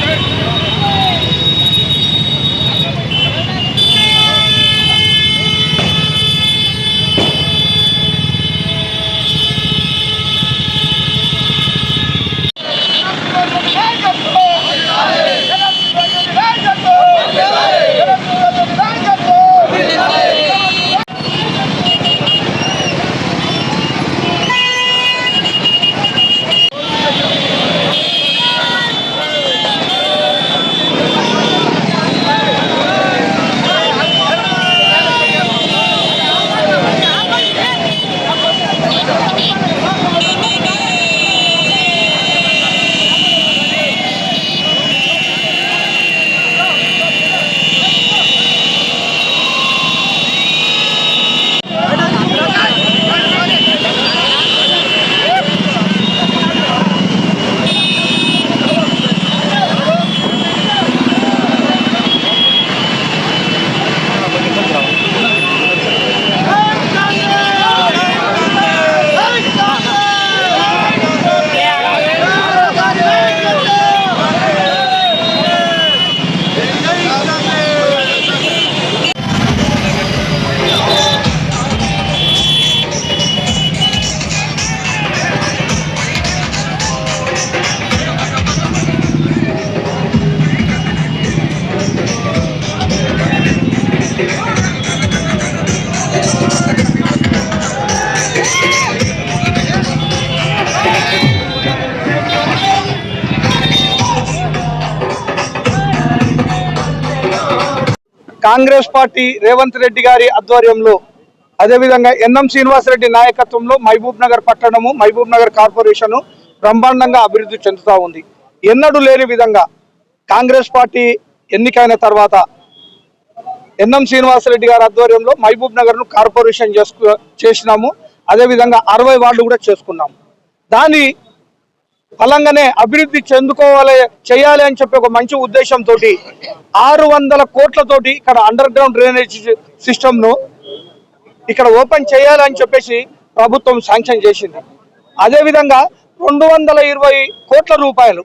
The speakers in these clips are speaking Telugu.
Thank you. Congress party Revanth Reddy గారి ఆధ్వర్యంలో అదేవిధంగా ఎన్ఎం శ్రీనివాసరెడ్డి నాయకత్వంలో మహబూబ్ నగర్ పట్టణము మహబూబ్ నగర్ కార్పొరేషన్ బ్రహ్మాండంగా అభివృద్ధి చెందుతా ఉంది. ఎన్నడూ లేని విధంగా కాంగ్రెస్ పార్టీ ఎన్నికైన తర్వాత ఎన్ఎం శ్రీనివాసరెడ్డి గారి ఆధ్వర్యంలో మహబూబ్ నగర్ను కార్పొరేషన్ చేసుకు చేసినాము. అదేవిధంగా అరవై వార్డులు కూడా చేసుకున్నాము. దాని ఫలంగానే అభివృద్ధి చెందుకోవాలి చేయాలి అని చెప్పి ఒక మంచి ఉద్దేశంతో ఆరు వందల కోట్లతోటి ఇక్కడ అండర్ గ్రౌండ్ డ్రైనేజ్ సిస్టమ్ను ఇక్కడ ఓపెన్ చేయాలి అని చెప్పేసి ప్రభుత్వం శాంక్షన్ చేసింది. అదేవిధంగా రెండు వందల ఇరవై కోట్ల రూపాయలు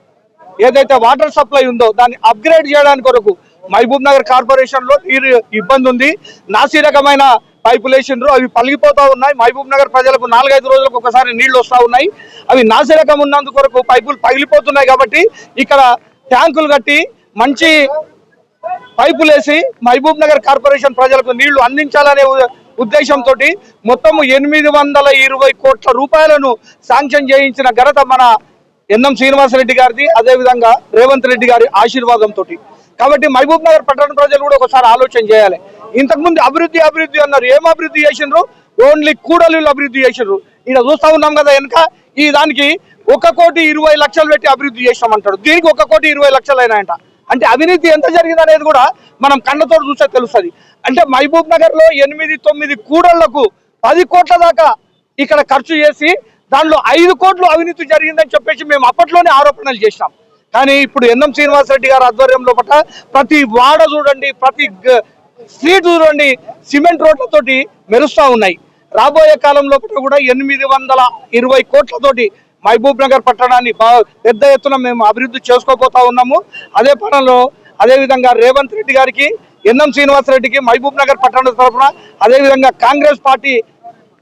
ఏదైతే వాటర్ సప్లై ఉందో దాన్ని అప్గ్రేడ్ చేయడానికి కొరకు మహబూబ్ నగర్ కార్పొరేషన్లో నీరు ఇబ్బంది ఉంది నాసి రకమైన పైపులు వేసిండ్రు. అవి పలిగిపోతా ఉన్నాయి. మహబూబ్ నగర్ ప్రజలకు నాలుగైదు రోజులకు ఒకసారి నీళ్ళు వస్తూ ఉన్నాయి. అవి నాసిరకం ఉన్నందుకొరకు ఉన్నందుకు పైపులు పగిలిపోతున్నాయి కాబట్టి ఇక్కడ ట్యాంకులు కట్టి మంచి పైపులు వేసి మహబూబ్ నగర్ కార్పొరేషన్ ప్రజలకు నీళ్ళు అందించాలనే ఉద్దేశంతో మొత్తం ఎనిమిది వందల ఇరవై కోట్ల రూపాయలను శాంక్షన్ చేయించిన ఘనత మన ఎన్ఎం శ్రీనివాసరెడ్డి గారిది. అదేవిధంగా రేవంత్ రెడ్డి గారి ఆశీర్వాదంతో కాబట్టి మహబూబ్ నగర్ పట్టణ ప్రజలు కూడా ఒకసారి ఆలోచన చేయాలి. ఇంతకుముందు అభివృద్ధి అభివృద్ధి అన్నారు. ఏం అభివృద్ధి చేసిండ్రు? ఓన్లీ కూడలు అభివృద్ధి చేసిండ్రు. ఇక్కడ చూస్తా ఉన్నాం కదా వెనక? ఈ దానికి ఒక కోటి ఇరవై లక్షలు పెట్టి అభివృద్ధి చేసినామంటాడు. దీనికి ఒక కోటి ఇరవై లక్షలు అయినాయంట అంటే అవినీతి ఎంత జరిగింది అనేది కూడా మనం కళ్ళతో చూస్తే తెలుస్తుంది. అంటే మహబూబ్ నగర్లో ఎనిమిది తొమ్మిది కూడళ్ళకు పది కోట్ల దాకా ఇక్కడ ఖర్చు చేసి దానిలో ఐదు కోట్లు అవినీతి జరిగిందని చెప్పేసి మేము అప్పట్లోనే ఆరోపణలు చేసినాం. కానీ ఇప్పుడు ఎన్ఎం శ్రీనివాసరెడ్డి గారి ఆధ్వర్యంలో పట్ల ప్రతి వాడ చూడండి ప్రతి స్ట్రీట్ చూడండి సిమెంట్ రోడ్లతోటి మెరుస్తూ ఉన్నాయి. రాబోయే కాలంలో కూడా ఎనిమిది వందల ఇరవై కోట్లతోటి మహబూబ్ నగర్ పట్టణాన్ని బాగా పెద్ద ఎత్తున మేము అభివృద్ధి చేసుకోబోతా ఉన్నాము. అదే పనంలో అదేవిధంగా రేవంత్ రెడ్డి గారికి ఎన్ఎం శ్రీనివాసరెడ్డికి మహబూబ్ నగర్ పట్టణం తరఫున అదేవిధంగా కాంగ్రెస్ పార్టీ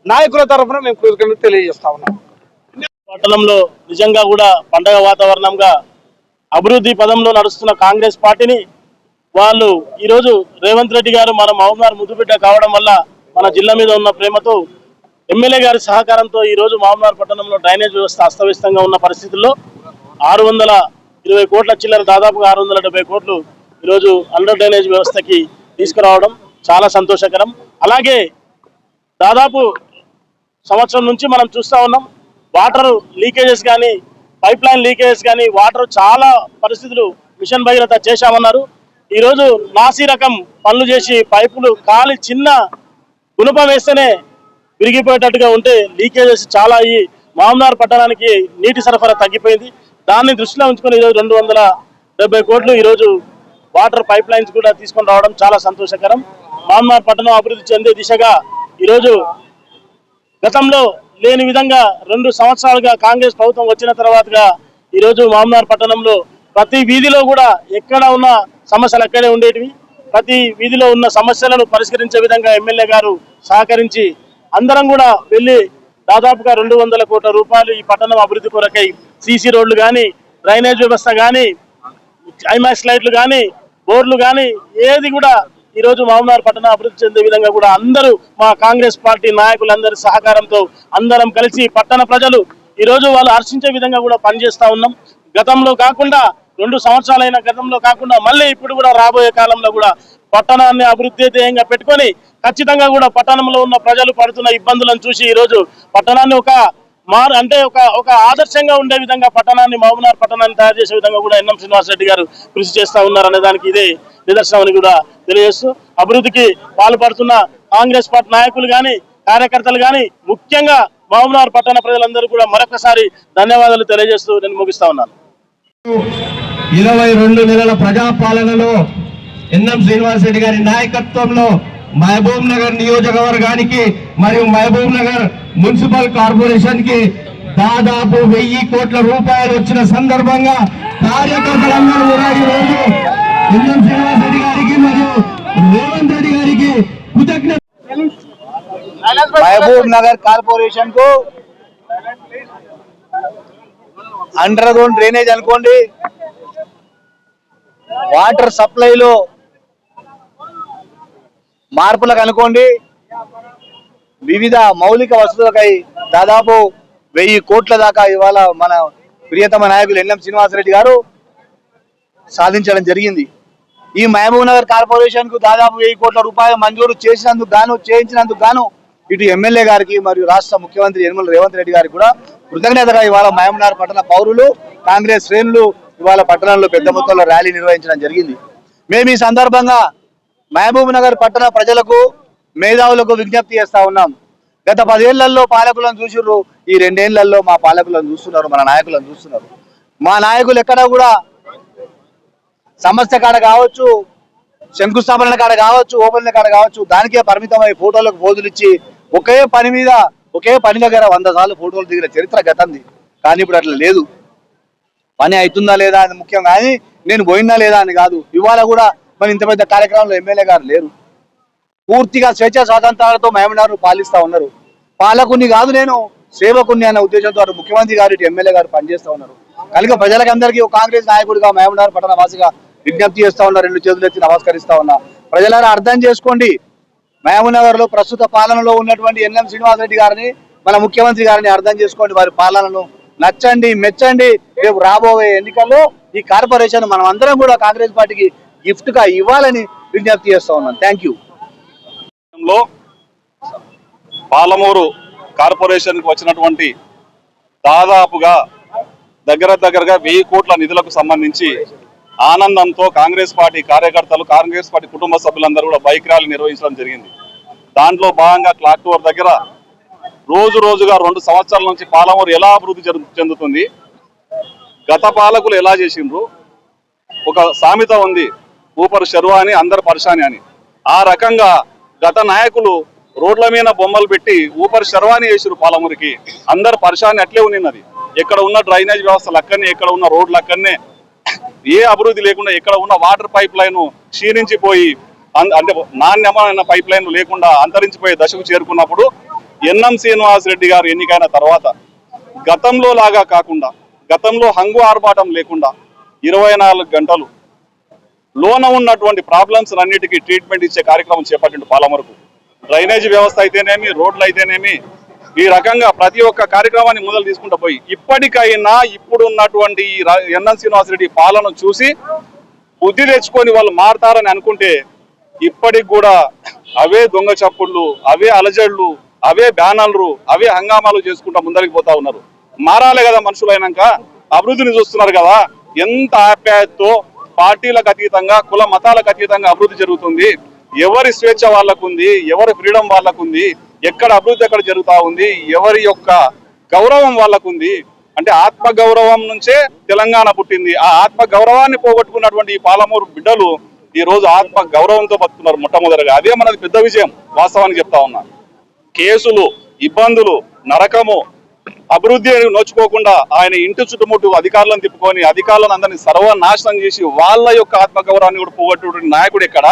నాయకుల తరఫున మేము కృతజ్ఞతలు తెలియజేస్తా ఉన్నాం. పట్టణంలో నిజంగా కూడా పండగ వాతావరణంగా అభివృద్ధి పదంలో నడుస్తున్న కాంగ్రెస్ పార్టీని వాళ్ళు ఈరోజు రేవంత్ రెడ్డి గారు మన మహబూబ్నగర్ ముద్దుబిడ్డ కావడం వల్ల మన జిల్లా మీద ఉన్న ప్రేమతో ఎమ్మెల్యే గారి సహకారంతో ఈ రోజు పట్టణంలో డ్రైనేజ్ వ్యవస్థ అస్తవ్యస్తంగా ఉన్న పరిస్థితుల్లో ఆరు వందల ఇరవై కోట్ల చిల్లర దాదాపుగా ఆరు వందల డెబ్బై కోట్లు ఈరోజు అండర్ డ్రైనేజ్ వ్యవస్థకి తీసుకురావడం చాలా సంతోషకరం. అలాగే దాదాపు సంవత్సరం నుంచి మనం చూస్తా ఉన్నాం వాటర్ లీకేజెస్ కానీ పైప్ లైన్ లీకేజ్ కానీ వాటర్ చాలా పరిస్థితులు మిషన్ భగీరథ చేశామన్నారు. ఈరోజు నాసి రకం పనులు చేసి పైపులు కాలి చిన్న గుణపం వేస్తేనే విరిగిపోయేటట్టుగా ఉంటే లీకేజెస్ చాలా అయ్యి మామనార్ పట్టణానికి నీటి సరఫరా తగ్గిపోయింది. దాన్ని దృష్టిలో ఉంచుకొని ఈరోజు రెండు వందల డెబ్బై కోట్లు ఈరోజు వాటర్ పైప్ లైన్స్ కూడా తీసుకొని రావడం చాలా సంతోషకరం. మామనార్ పట్టణం అభివృద్ధి చెందే దిశగా ఈరోజు గతంలో లేని విధంగా రెండు సంవత్సరాలుగా కాంగ్రెస్ ప్రభుత్వం వచ్చిన తర్వాతగా ఈరోజు మామనార్ పట్టణంలో ప్రతి వీధిలో కూడా ఎక్కడ ఉన్న సమస్యలు అక్కడే ఉండేటివి. ప్రతి వీధిలో ఉన్న సమస్యలను పరిష్కరించే విధంగా ఎమ్మెల్యే గారు సహకరించి అందరం కూడా వెళ్ళి దాదాపుగా రెండు వందల కోట్ల రూపాయలు ఈ పట్టణం అభివృద్ధి కొరకై సీసీ రోడ్లు కానీ డ్రైనేజ్ వ్యవస్థ కానీ ఐమాక్స్ లైట్లు కానీ బోర్లు కానీ ఏది కూడా ఈ రోజు మామూలు పట్టణ అభివృద్ధి చెందే విధంగా కూడా అందరూ మా కాంగ్రెస్ పార్టీ నాయకులందరి సహకారంతో అందరం కలిసి పట్టణ ప్రజలు ఈ రోజు వాళ్ళు హర్షించే విధంగా కూడా పనిచేస్తా ఉన్నాం. గతంలో కాకుండా రెండు సంవత్సరాలైన గతంలో కాకుండా మళ్ళీ ఇప్పుడు కూడా రాబోయే కాలంలో కూడా పట్టణాన్ని అభివృద్ధి ధ్యేయంగా పెట్టుకొని ఖచ్చితంగా కూడా పట్టణంలో ఉన్న ప్రజలు పడుతున్న ఇబ్బందులను చూసి ఈ రోజు పట్టణాన్ని ఒక మార్ అంటే ఒక ఒక ఆదర్శంగా ఉండే విధంగా పట్టణాన్ని మహబూనార్ పట్టణాన్ని తయారు చేసే విధంగా కూడా ఎన్ఎం శ్రీనివాసరెడ్డి గారు కృషి చేస్తా ఉన్నారు అనే దానికి ఇదే నిదర్శనం అని కూడా తెలియజేస్తూ అభివృద్ధికి పాల్పడుతున్న కాంగ్రెస్ పార్టీ నాయకులు కానీ కార్యకర్తలు కానీ ముఖ్యంగా మహబూనార్ పట్టణ ప్రజలందరూ కూడా మరొకసారి ధన్యవాదాలు తెలియజేస్తూ నేను ముగిస్తా ఉన్నాను. ఇరవై రెండు నెలల ప్రజాపాలనలో ఎన్ఎం శ్రీనివాస్ రెడ్డి గారి నాయకత్వంలో మహబూబ్ నగర్ నియోజకవర్గానికి మరియు మహబూబ్ నగర్ మున్సిపల్ కార్పొరేషన్కి దాదాపు వెయ్యి కోట్ల రూపాయలు వచ్చిన సందర్భంగా కార్యకర్తలందరూ కూడా శ్రీనివాస్ రెడ్డి గారికి మరియు రేవంత్ రెడ్డి గారికి కృతజ్ఞత మహబూబ్ నగర్ కార్పొరేషన్కు అండర్ గ్రౌండ్ డ్రైనేజ్ అనుకోండి. వాటర్ సప్లైలో మార్పులకు అనుకోండి వివిధ మౌలిక వసతులకై దాదాపు వెయ్యి కోట్ల దాకా ఇవాళ మన ప్రియతమ నాయకులు ఎన్ఎం శ్రీనివాసరెడ్డి గారు సాధించడం జరిగింది. ఈ మహబూబ్ నగర్ కార్పొరేషన్కు దాదాపు వెయ్యి కోట్ల రూపాయలు మంజూరు చేసినందుకు గాను చేయించినందుకు గాను ఇటు ఎమ్మెల్యే గారికి మరియు రాష్ట్ర ముఖ్యమంత్రి యనమల రేవంత్ రెడ్డి గారికి కూడా కృతజ్ఞతగా ఇవాళ మహబూబ్నగర్ పట్టణ పౌరులు కాంగ్రెస్ శ్రేణులు ఇవాళ పట్టణంలో పెద్ద మొత్తంలో ర్యాలీ నిర్వహించడం జరిగింది. మేము ఈ సందర్భంగా మహబూబ్ నగర్ పట్టణ ప్రజలకు మేధావులకు విజ్ఞప్తి చేస్తా ఉన్నాం. గత పదేళ్ళలో పాలకులను చూసిర్రు. ఈ రెండేళ్ళలో మా పాలకులను చూస్తున్నారు మన నాయకులను చూస్తున్నారు. మా నాయకులు ఎక్కడ కూడా సమస్య కాడ కావచ్చు శంకుస్థాపన కాడ కావచ్చు ఓపెన్ల కాడ కావచ్చు దానికే పరిమితమై ఫోటోలకు పోజులు ఇచ్చి ఒకే పని మీద ఒకే పని దగ్గర వంద సార్లు ఫోటోలు దిగిన చరిత్ర గతంది. కానీ ఇప్పుడు అట్లా లేదు. పని అవుతుందా లేదా అని ముఖ్యం. కానీ నేను పోయిందా లేదా అని కాదు. ఇవాళ కూడా మరి ఇంత పెద్ద కార్యక్రమంలో ఎమ్మెల్యే గారు లేరు. పూర్తిగా స్వేచ్ఛ స్వాతంత్రాలతో మేమనారు పాలిస్తా ఉన్నారు. పాలకుని కాదు నేను సేవకుని అనే ఉద్దేశంతో అటు ముఖ్యమంత్రి గారు ఇటు ఎమ్మెల్యే గారు పనిచేస్తా ఉన్నారు. కనుక ప్రజలకందరికీ కాంగ్రెస్ నాయకుడిగా మేమనారు పట్టణ వాసిగా విజ్ఞప్తి చేస్తా ఉన్నా రెండు చేతులు ఎత్తి నమస్కరిస్తా ఉన్నా. ప్రజలను అర్థం చేసుకోండి. మహబూబ్నగర్లో ప్రస్తుత పాలనలో ఉన్నటువంటి ఎన్ఎం శ్రీనివాసరెడ్డి గారిని మన ముఖ్యమంత్రి గారిని అర్థం చేసుకోండి. వారి పాలనను నచ్చండి మెచ్చండి. రేపు రాబోయే ఎన్నికల్లో ఈ కార్పొరేషన్ మనం అందరం కూడా కాంగ్రెస్ పార్టీకి గిఫ్ట్గా ఇవ్వాలని విజ్ఞప్తి చేస్తా ఉన్నాను. థ్యాంక్ యూ పాలమూరు కార్పొరేషన్కి వచ్చినటువంటి దాదాపుగా దగ్గర దగ్గరగా వెయ్యి కోట్ల నిధులకు సంబంధించి ఆనందంతో కాంగ్రెస్ పార్టీ కార్యకర్తలు కాంగ్రెస్ పార్టీ కుటుంబ సభ్యులందరూ కూడా బైక్ ర్యాలీ నిర్వహించడం జరిగింది. దాంట్లో భాగంగా క్లాక్ టవర్ దగ్గర రోజు రోజుగా రెండు సంవత్సరాల నుంచి పాలమూరు ఎలా అభివృద్ధి చెందు- చెందుతుంది? గత పాలకులు ఎలా చేసిండ్రు? ఒక సామెత ఉంది. ఊపరు శర్వాణి అందరు పరిశాని అని. ఆ రకంగా గత నాయకులు రోడ్ల మీద బొమ్మలు పెట్టి ఊపరు శర్వాణి వేసారు పాలమూరికి. అందరు పరిశాని అట్లే ఉన్నది ఎక్కడ ఉన్న డ్రైనేజ్ వ్యవస్థలు అక్కడనే ఎక్కడ ఉన్న రోడ్లు అక్కడనే. ఏ అభివృద్ధి లేకుండా ఎక్కడ ఉన్న వాటర్ పైప్ లైన్ క్షీణించిపోయి అంటే నాణ్యమైన పైప్ లైన్ లేకుండా అంతరించిపోయే దశకు చేరుకున్నప్పుడు ఎన్ఎం శ్రీనివాస్ రెడ్డి గారు ఎన్నికైన తర్వాత గతంలో లాగా కాకుండా గతంలో హంగు ఆర్భాటం లేకుండా ఇరవై నాలుగు గంటలు లోన ఉన్నటువంటి ప్రాబ్లమ్స్ అన్నిటికీ ట్రీట్మెంట్ ఇచ్చే కార్యక్రమం చేపట్టిండు పాలమరకు. డ్రైనేజ్ వ్యవస్థ అయితేనేమి రోడ్లు అయితేనేమి ఈ రకంగా ప్రతి ఒక్క కార్యక్రమాన్ని మొదలు తీసుకుంటూ పోయి ఇప్పటికైనా ఇప్పుడు ఉన్నటువంటి ఈ రా- ఎన్ఎన్ శ్రీనివాసరెడ్డి పాలన చూసి బుద్ధి తెచ్చుకొని వాళ్ళు మారతారని అనుకుంటే ఇప్పటికి కూడా అవే దొంగ చప్పుళ్ళు అవే అలజడులు అవే బ్యానర్లు అవే హంగామాలు చేసుకుంటా ముందరికి పోతా ఉన్నారు. మారాలే కదా మనుషులైనాక అభివృద్ధిని చూస్తున్నారు కదా ఎంత ఆప్యాయతతో పార్టీలకు అతీతంగా కుల మతాలకు అతీతంగా అభివృద్ధి జరుగుతుంది. ఎవరి స్వేచ్ఛ వాళ్ళకు ఉంది ఎవరి ఫ్రీడమ్ వాళ్ళకు ఉంది ఎక్కడ అభివృద్ధి ఎక్కడ జరుగుతా ఉంది ఎవరి యొక్క గౌరవం వాళ్ళకు ఉంది అంటే ఆత్మ గౌరవం నుంచే తెలంగాణ పుట్టింది. ఆ ఆత్మ గౌరవాన్ని పోగొట్టుకున్నటువంటి ఈ పాలమూరు బిడ్డలు ఈ రోజు ఆత్మ గౌరవంతో బతుకున్నారు మొట్టమొదటిగా. అదే మనది పెద్ద విజయం వాస్తవానికి చెప్తా ఉన్నా. కేసులు ఇబ్బందులు నరకము అభివృద్ధి అని నోచుకోకుండా ఆయన ఇంటి చుట్టుముట్టు అధికారులను తిప్పుకొని అధికారులను అందరినీ సర్వనాశనం చేసి వాళ్ళ యొక్క ఆత్మగౌరవాన్ని కూడా పోగొట్టు నాయకుడు ఇక్కడ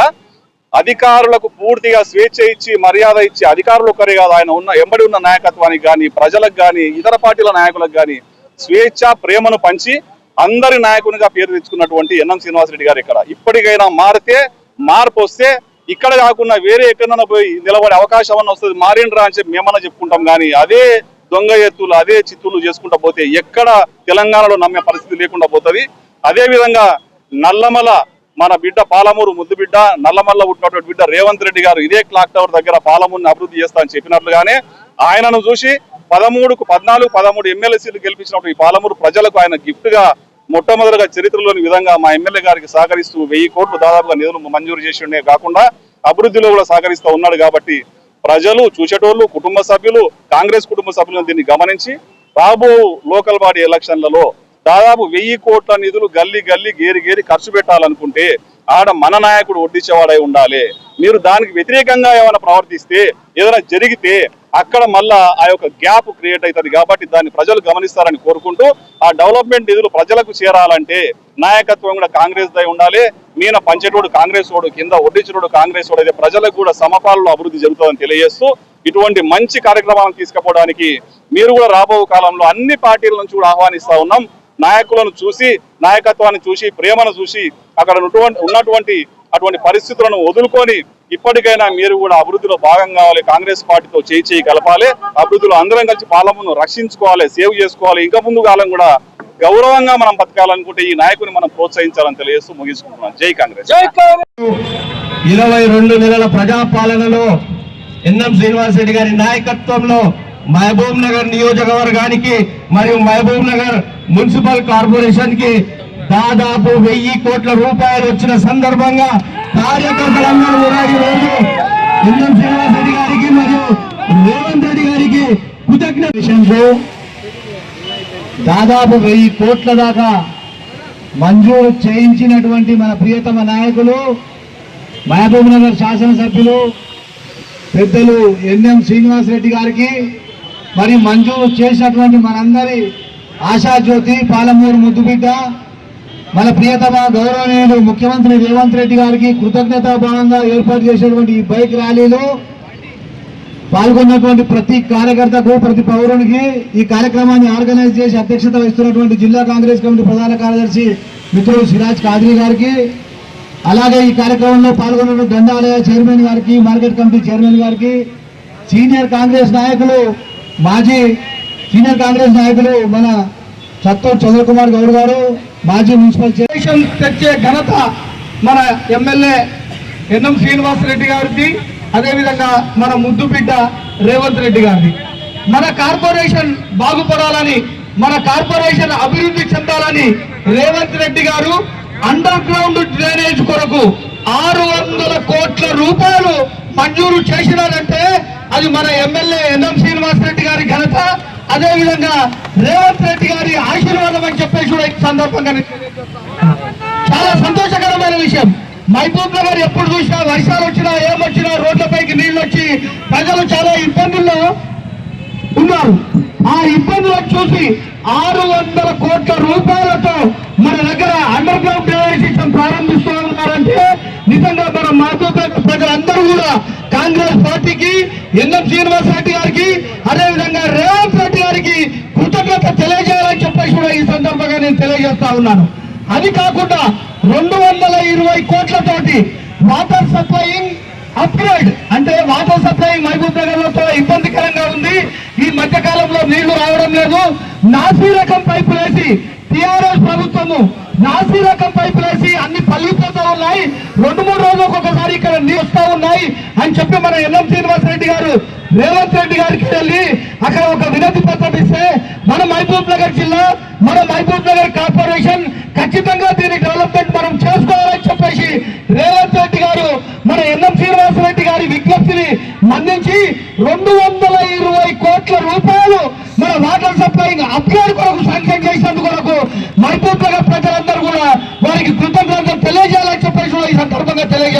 అధికారులకు పూర్తిగా స్వేచ్ఛ ఇచ్చి మర్యాద ఇచ్చి అధికారులు ఒకరే కాదు ఆయన ఉన్న ఎంబడి ఉన్న నాయకత్వానికి కానీ ప్రజలకు కానీ ఇతర పార్టీల నాయకులకు కానీ స్వేచ్ఛ ప్రేమను పంచి అందరి నాయకునిగా పేరు తెచ్చుకున్నటువంటి ఎన్ఎం శ్రీనివాసరెడ్డి గారు ఇక్కడ ఇప్పటికైనా మారితే మార్పు వస్తే ఇక్కడ కాకుండా వేరే ఎక్కడైనా పోయి నిలబడే అవకాశం అన్న వస్తుంది? మారిండ్రా అని చెప్పి మేమన్నా చెప్పుకుంటాం కానీ అదే దొంగ ఎత్తులు అదే చిత్తులు చేసుకుంటా పోతే ఎక్కడ తెలంగాణలో నమ్మే పరిస్థితి లేకుండా పోతుంది. అదే విధంగా నల్లమల మన బిడ్డ పాలమూరు ముద్దు బిడ్డ నల్లమల్ల పుట్టినటువంటి బిడ్డ రేవంత్ రెడ్డి గారు ఇదే క్లాక్ టవర్ దగ్గర పాలమూరుని అభివృద్ధి చేస్తా అని చెప్పినట్లుగానే ఆయనను చూసి పదమూడుకు పద్నాలుగు పదమూడు ఎమ్మెల్యేసీలు గెలిపించినప్పుడు ఈ పాలమూరు ప్రజలకు ఆయన గిఫ్ట్గా మొట్టమొదటిగా చరిత్రలోని విధంగా మా ఎమ్మెల్యే గారికి సహకరిస్తూ వెయ్యి కోట్లు దాదాపుగా నిధులు మంజూరు చేసి కాకుండా అభివృద్ధిలో కూడా సహకరిస్తూ ఉన్నాడు కాబట్టి ప్రజలు చూసేటోళ్ళు కుటుంబ సభ్యులు కాంగ్రెస్ కుటుంబ సభ్యులను దీన్ని గమనించి రాబో లోకల్ బాడీ ఎలక్షన్లలో దాదాపు వెయ్యి కోట్ల నిధులు గల్లీ గల్లీ గేరి గేరి ఖర్చు పెట్టాలనుకుంటే ఆడ మన నాయకుడు వడ్డించేవాడై ఉండాలి. మీరు దానికి వ్యతిరేకంగా ఏమైనా ప్రవర్తిస్తే ఏదైనా జరిగితే అక్కడ మళ్ళా ఆ యొక్క గ్యాప్ క్రియేట్ అవుతుంది కాబట్టి దాన్ని ప్రజలు గమనిస్తారని కోరుకుంటూ ఆ డెవలప్మెంట్ నిధులు ప్రజలకు చేరాలంటే నాయకత్వం కూడా కాంగ్రెస్ దై ఉండాలి. మీన పంచేటోడు కాంగ్రెస్ వాడు కింద వడ్డించినోడు కాంగ్రెస్ వాడు అయితే ప్రజలకు కూడా సమపాలలో అభివృద్ధి జరుగుతుందని తెలియజేస్తూ ఇటువంటి మంచి కార్యక్రమాలను తీసుకుపోవడానికి మీరు కూడా రాబో కాలంలో అన్ని పార్టీల నుంచి కూడా ఆహ్వానిస్తా ఉన్నాం. నాయకులను చూసి నాయకత్వాన్ని చూసి ప్రేమను చూసి అక్కడ ఉన్నటువంటి ఉన్నటువంటి అటువంటి పరిస్థితులను వదులుకొని ఇప్పటికైనా మీరు కూడా అభివృద్ధిలో భాగం కావాలి. కాంగ్రెస్ పార్టీతో చేయి చేయి కలపాలి. అభివృద్ధిలో అందరం కలిసి పాలమును రక్షించుకోవాలి సేవ్ చేసుకోవాలి. ఇంకా ముందు కాలం కూడా గౌరవంగా మనం బతకాలనుకుంటే ఈ నాయకుని మనం ప్రోత్సహించాలని తెలియజేస్తూ ముగించుకుంటున్నాం. జై కాంగ్రెస్. ఇరవై రెండు నెలల ప్రజాపాలనలో ఎన్ఎం శ్రీనివాసరెడ్డి గారి నాయకత్వంలో మహబూబ్ నగర్ నియోజకవర్గానికి మరియు మహబూబ్ నగర్ మున్సిపల్ కార్పొరేషన్కి దాదాపు వెయ్యి కోట్ల రూపాయలు వచ్చిన సందర్భంగా కార్యకర్తలందరూ కూడా ఈ రోజు గారికి మరియు రేవంత్ రెడ్డి గారికి కృతజ్ఞతలు. దాదాపు వెయ్యి కోట్ల దాకా మంజూరు చేయించినటువంటి మన ప్రియతమ నాయకులు మహబూబ్ నగర్ శాసనసభ్యులు పెద్దలు ఎన్ఎం శ్రీనివాసరెడ్డి గారికి మరి మంజూరు చేసినటువంటి మనందరి ఆశాజ్యోతి పాలమూరు ముద్దుబిడ్డ మన ప్రియతమ గౌరవనీయులు ముఖ్యమంత్రి రేవంత్ రెడ్డి గారికి కృతజ్ఞతా భావంగా ఏర్పాటు చేసినటువంటి ఈ బైక్ ర్యాలీలో పాల్గొన్నటువంటి ప్రతి కార్యకర్తకు ప్రతి పౌరునికి ఈ కార్యక్రమాన్ని ఆర్గనైజ్ చేసి అధ్యక్షత వహిస్తున్నటువంటి జిల్లా కాంగ్రెస్ కమిటీ ప్రధాన కార్యదర్శి మిత్రుడు సిరాజ్ కాదిరి గారికి అలాగే ఈ కార్యక్రమంలో పాల్గొన్న గ్రంథాలయ చైర్మన్ గారికి మార్కెట్ కమిటీ చైర్మన్ గారికి సీనియర్ కాంగ్రెస్ నాయకులు మాజీ సీనియర్ కాంగ్రెస్ నాయకులు మన సత్తూర్ చంద్రకుమార్ గౌడ్ గారు మాజీ మున్సిపల్ చైర్మన్. తెచ్చే ఘనత మన ఎమ్మెల్యే ఎన్ఎం శ్రీనివాసరెడ్డి గారికి అదేవిధంగా మన ముద్దు బిడ్డ రేవంత్ రెడ్డి గారిది. మన కార్పొరేషన్ బాగుపడాలని మన కార్పొరేషన్ అభివృద్ధి చెందాలని రేవంత్ రెడ్డి గారు అండర్ గ్రౌండ్ డ్రైనేజ్ కొరకు ఆరు వందల కోట్ల రూపాయలు మంజూరు చేసినారంటే అది మన ఎమ్మెల్యే ఎన్ఎం శ్రీనివాస్ రెడ్డి గారి ఘనత. అదేవిధంగా రేవంత్ రెడ్డి గారి ఆశీర్వాదం అని చెప్పేసి కూడా ఈ సందర్భంగా చాలా సంతోషకరమైన విషయం. మహబూబ్ నగర్ ఎప్పుడు చూసినా వర్షాలు వచ్చినా ఏమొచ్చినా రోడ్లపైకి నీళ్ళు వచ్చి ప్రజలు చాలా ఇబ్బందుల్లో ఉన్నారు. ఆ ఇబ్బందులను చూసి ఆరు వందల కోట్ల రూపాయలతో మన దగ్గర అండర్ గ్రౌండ్ డ్రైనేజ్ సిస్టమ్ ప్రారంభిస్తూ ఉన్నారంటే నిజంగా మన మహబూబ్ నగర్ గారికి ఎన్ఎం శ్రీనివాస్ రెడ్డి గారికి అదేవిధంగా రేవంత్ రెడ్డి గారికి కృతజ్ఞత తెలియజేయాలని చెప్పేసి కూడా ఈ సందర్భంగా నేను తెలియజేస్తా ఉన్నాను. అది కాకుండా రెండు వందల ఇరవై కోట్లతోటి వాటర్ సప్లయింగ్ అప్గ్రేడ్ అంటే వాటర్ సప్లై మహబూబ్ నగర్లో చాలా ఇబ్బందికరంగా ఉంది. ఈ మధ్య కాలంలో నీళ్ళు రావడం లేదు. నాసీ రకం పైపు వేసి టిఆర్ఎస్ ప్రభుత్వము నాసీ రకం పైపు వేసి అన్ని పలిగిపోతూ ఉన్నాయి. రెండు మూడు రోజులకు ఒకసారి ఇక్కడ వస్తా ఉన్నాయి అని చెప్పి మన ఎన్ఎం శ్రీనివాస్ రెడ్డి గారు రేవంత్ రెడ్డి గారికి వెళ్ళి అక్కడ ఒక వినతి పత్రం ఇస్తే మన మహబూబ్ నగర్ జిల్లా మన మహబూబ్ నగర్ కార్పొరేషన్ ఖచ్చితంగా దీని డెవలప్మెంట్ మనం చేసుకోవాలని చెప్పేసి రేవంత్ రెడ్డి గారు మన ఎన్ఎం శ్రీనివాస్ రెడ్డి గారి విజ్ఞప్తిని మన్నించి రెండు వందల ఇరవై కోట్ల రూపాయలు మన వాటర్ సప్లై అప్గ్రేడ్ కొరకు శాంక్షన్ చేసినందుకు కొరకు మహబూబ్ నగర్ ప్రజలందరూ కూడా వారికి కృతజ్ఞతలు తెలియజేయాలని చెప్పేసి ఈ సందర్భంగా తెలియజే